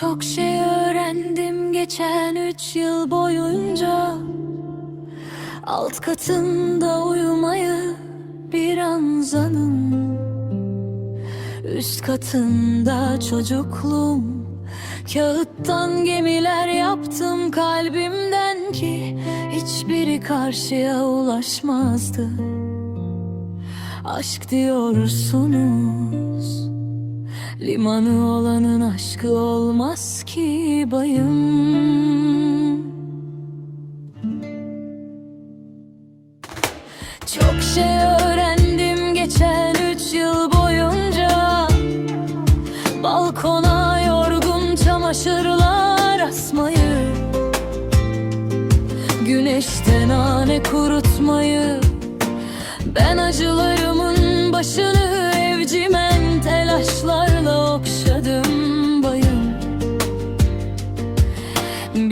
Çok şey öğrendim geçen üç yıl boyunca. Alt katında uyumayı bir an zanım. Üst katında çocukluğum. Kağıttan gemiler yaptım kalbimden ki Hiçbiri karşıya ulaşmazdı. Aşk diyorsunuz Limanı olanın aşkı olmaz ki bayım. Çok şey öğrendim geçen üç yıl boyunca. Balkona yorgun çamaşırlar asmayı. Güneşten nane kurutmayı. Ben acılarımın başını evcimen telaşlarla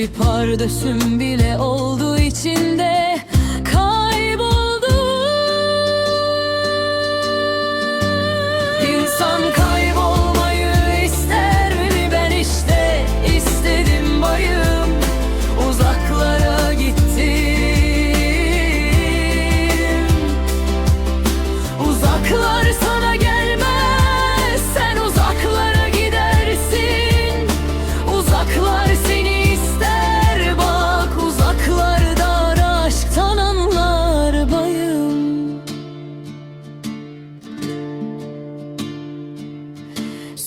Bir pardösüm bile oldu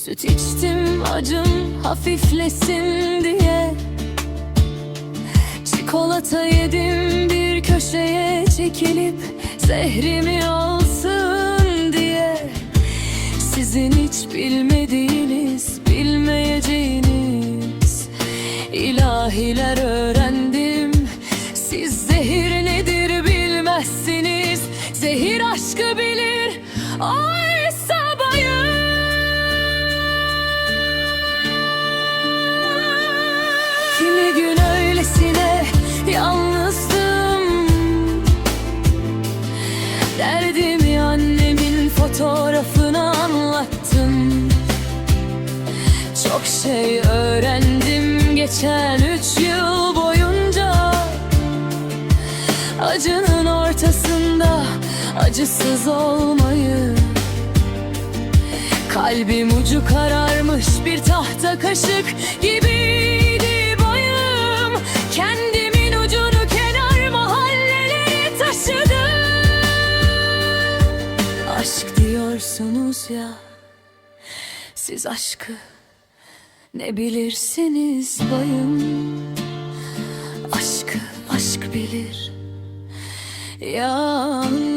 Süt içtim acım hafiflesin diye. Çikolata yedim bir köşeye çekilip Zehrimi alsın diye. Sizin hiç bilmediğiniz, bilmeyeceğiniz ilahiler öğrendim. Siz zehir nedir bilmezsiniz. Zehir aşkı bilir. Oysa Derdimi annemin fotoğrafına anlattım. Çok şey öğrendim geçen üç yıl boyunca. Acının ortasında acısız olmayı. Kalbim ucu kararmış bir tahta kaşık gibiydi diyorsunuz ya Siz aşkı ne bilirsiniz bayım? Aşkı aşk bilir Yalnız